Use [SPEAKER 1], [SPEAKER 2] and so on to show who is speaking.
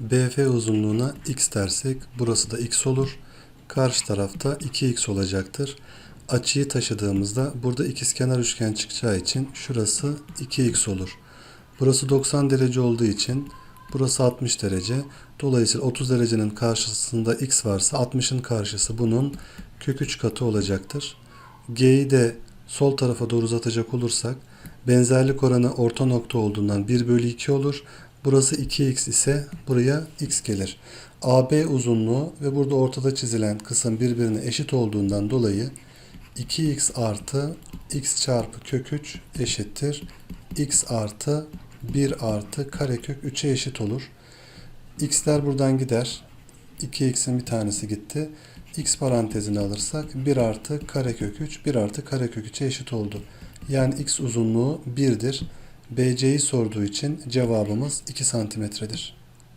[SPEAKER 1] BF uzunluğuna x dersek burası da x olur. Karşı tarafta 2x olacaktır. Açıyı taşıdığımızda burada ikizkenar üçgen çıkacağı için şurası 2x olur. Burası 90 derece olduğu için burası 60 derece. Dolayısıyla 30 derecenin karşısında x varsa 60'ın karşısı bunun kök 3 katı olacaktır. G'yi de sol tarafa doğru uzatacak olursak benzerlik oranı orta nokta olduğundan 1 bölü 2 olur. Burası 2x ise buraya x gelir. AB uzunluğu ve burada ortada çizilen kısım birbirine eşit olduğundan dolayı 2x artı x çarpı kök 3 eşittir. x artı 1 artı karekök 3'e eşit olur. x'ler buradan gider. 2x'in bir tanesi gitti. x parantezini alırsak 1 artı karekök 3 1 artı karekök 3'e eşit oldu. Yani x uzunluğu 1'dir. BC'yi sorduğu için cevabımız 2 santimetredir.